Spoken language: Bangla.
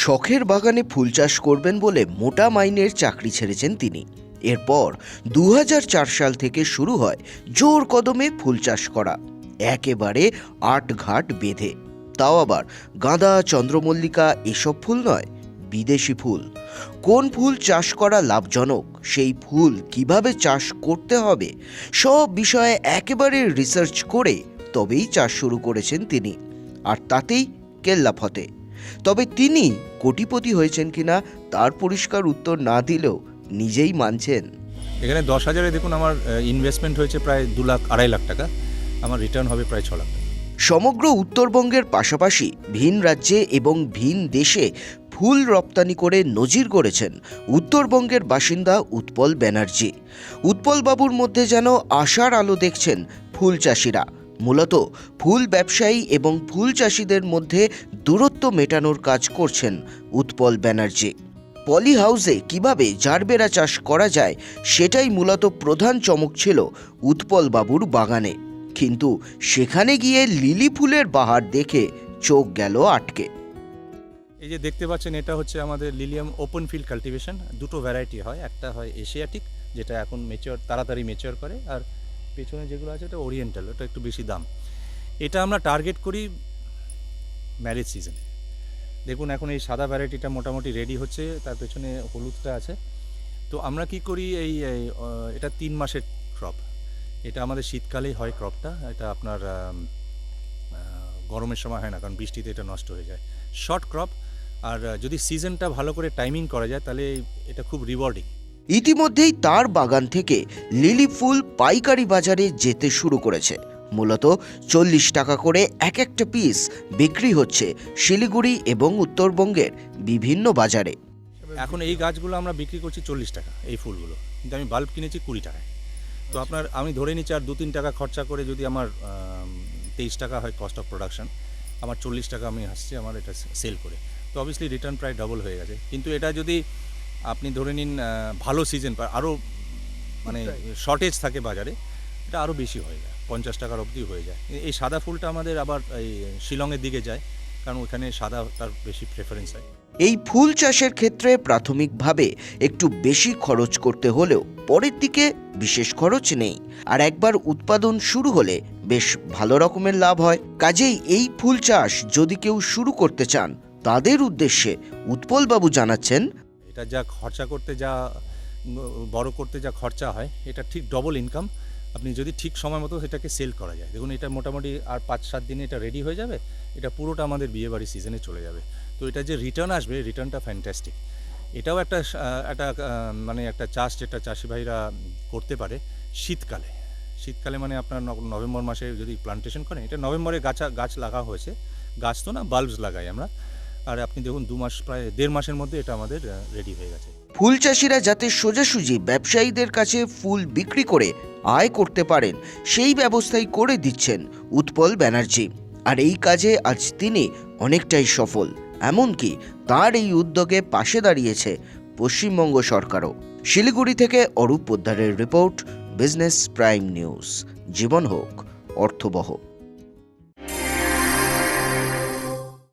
শখের বাগানে ফুল চাষ করবেন বলে মোটা মাইনের চাকরি ছেড়েছেন তিনি। এরপর দু হাজার চার সাল থেকে শুরু হয় জোর কদমে ফুল চাষ করা, একেবারে আট ঘাট বেঁধে। তাও আবার গাঁদা, চন্দ্রমল্লিকা এসব ফুল নয়, বিদেশি ফুল। কোন ফুল চাষ করা লাভজনক, সেই ফুল কীভাবে চাষ করতে হবে, সব বিষয়ে একেবারে রিসার্চ করে তবেই চাষ শুরু করেছেন তিনি। আর তাতেই কেল্লা ফতে তবে তিনি কোটিপতি হয়েছেন কিনা তার পরিষ্কার উত্তর না দিলেও নিজেই মানছেন। এখানে দশ হাজারে দেখুন আমার ইনভেস্টমেন্ট হয়েছে প্রায় দু লাখ আড়াই লাখ টাকা। আমার রিটার্ন হবে প্রায় ছ লাখ টাকা। সমগ্র উত্তরবঙ্গের পাশাপাশি ভিন রাজ্যে এবং ভিন দেশে ফুল রপ্তানি করে নজির গড়েছেন উত্তরবঙ্গের বাসিন্দা উৎপল ব্যানার্জি। উৎপল বাবুর মধ্যে যেন আশার আলো দেখছেন ফুল চাষিরা। মূলত ফুল ব্যবসায়ী এবং ফুল চাষিদের মধ্যে দূরত্ব মেটানোর কাজ করছেন উৎপল ব্যানার্জি। পলি হাউসে কীভাবে জারবেরা চাষ করা যায় সেটাই মূলত প্রধান চমক ছিল উৎপল বাবুর বাগানে। কিন্তু সেখানে গিয়ে লিলি ফুলের বাহার দেখে চোখ গেল আটকে। এই যে দেখতে পাচ্ছেন, এটা হচ্ছে আমাদের লিলিয়াম ওপেন ফিল্ড কাল্টিভেশন। দুটো ভ্যারাইটি হয়, একটা হয় এশিয়াটিক, যেটা এখন মেচিওর তাড়াতাড়ি মেচিওর করে, আর পেছনে যেগুলো আছে এটা ওরিয়েন্টাল ওটা একটু বেশি দাম। এটা আমরা টার্গেট করি ম্যারেজ সিজন দেখুন এখন এই সাদা ভ্যারাইটিটা মোটামুটি রেডি হচ্ছে তার পেছনে হলুদটা আছে। তো আমরা কি করি এই এই, এটা তিন মাসের ক্রপ এটা আমাদের শীতকালেই হয় ক্রপটা এটা আপনার গরমের সময় হয় না কারণ বৃষ্টিতে এটা নষ্ট হয়ে যায়। শর্ট ক্রপ আর যদি সিজনটা ভালো করে টাইমিং করা যায় তাহলে এটা খুব রিওয়ার্ডিং ইতিমধ্যেই তার বাগান থেকে লিলি ফুল পাইকারি বাজারে যেতে শুরু করেছে। মূলত চল্লিশ টাকা করে এক একটা পিস বিক্রি হচ্ছে শিলিগুড়ি এবং উত্তরবঙ্গের বিভিন্ন বাজারে। এখন এই গাছগুলো আমরা বিক্রি করছি চল্লিশ টাকা, এই ফুলগুলো। কিন্তু আমি বাল্ব কিনেছি কুড়ি টাকায়। তো আপনার, আমি ধরে নিচ্ছি আর দু তিন টাকা খরচা করে যদি আমার তেইশ টাকা হয় কস্ট অফ প্রোডাকশন আমার চল্লিশ টাকা আমি আসছে আমার এটা সেল করে। তো অবভিয়াসলি রিটার্ন প্রায় ডবল হয়ে গেছে। কিন্তু এটা যদি আপনি ধরে নিন ভালো সিজন আরও মানে শর্টেজ থাকে বাজারে এটা আরও বেশি হয়ে যায় পঞ্চাশ টাকার অবধি হয়ে যায়। এই সাদা ফুলটা আমাদের আবার এই শিলংয়ের দিকে যায় কারণ ওখানে সাদা তার বেশি প্রেফারেন্স হয়। এই ফুল চাষের ক্ষেত্রে প্রাথমিকভাবে একটু বেশি খরচ করতে হলেও পরের দিকে বিশেষ খরচ নেই। আর একবার উৎপাদন শুরু হলে বেশ ভালো রকমের লাভ হয়। কাজেই এই ফুল চাষ যদি কেউ শুরু করতে চান তাদের উদ্দেশ্যে উৎপলবাবু জানাচ্ছেন এটা যা খরচা করতে যা বড় করতে যা খরচা হয়, এটা ঠিক ডবল ইনকাম আপনি যদি ঠিক সময় মতো সেটাকে সেল করা যায়, দেখুন এটা মোটামুটি আর পাঁচ সাত দিনে এটা রেডি হয়ে যাবে, এটা পুরোটা আমাদের বিয়েবাড়ি সিজনে চলে যাবে। তো এটা যে রিটার্ন আসবে রিটার্নটা ফ্যান্টাস্টিক এটাও একটা একটা মানে একটা চাষ যেটা চাষি ভাইরা করতে পারে শীতকালে। শীতকালে মানে আপনার নভেম্বর মাসে যদি প্লান্টেশন করেন, এটা নভেম্বরে গাছ গাছ লাগা হয়েছে, গাছ তো না বাল্বস লাগাই আমরা। আর আপনি দেখুন, দু মাস প্রায়, দেড় মাসের মধ্যে এটা আমাদের রেডি হয়ে গেছে। ফুল চাষিরা যাতে সোজাসুজি ব্যবসায়ীদের কাছে ফুল বিক্রি করে আয় করতে পারেন, সেই ব্যবস্থাই করে দিচ্ছেন উৎপল ব্যানার্জি। আর এই কাজে আজ তিনি অনেকটাই সফল, এমনকি তার এই উদ্যোগে পাশে দাঁড়িয়েছে পশ্চিমবঙ্গ সরকারও। শিলিগুড়ি থেকে Arup পোদ্দারের report, business prime news. জীবন হোক, অর্থবহ।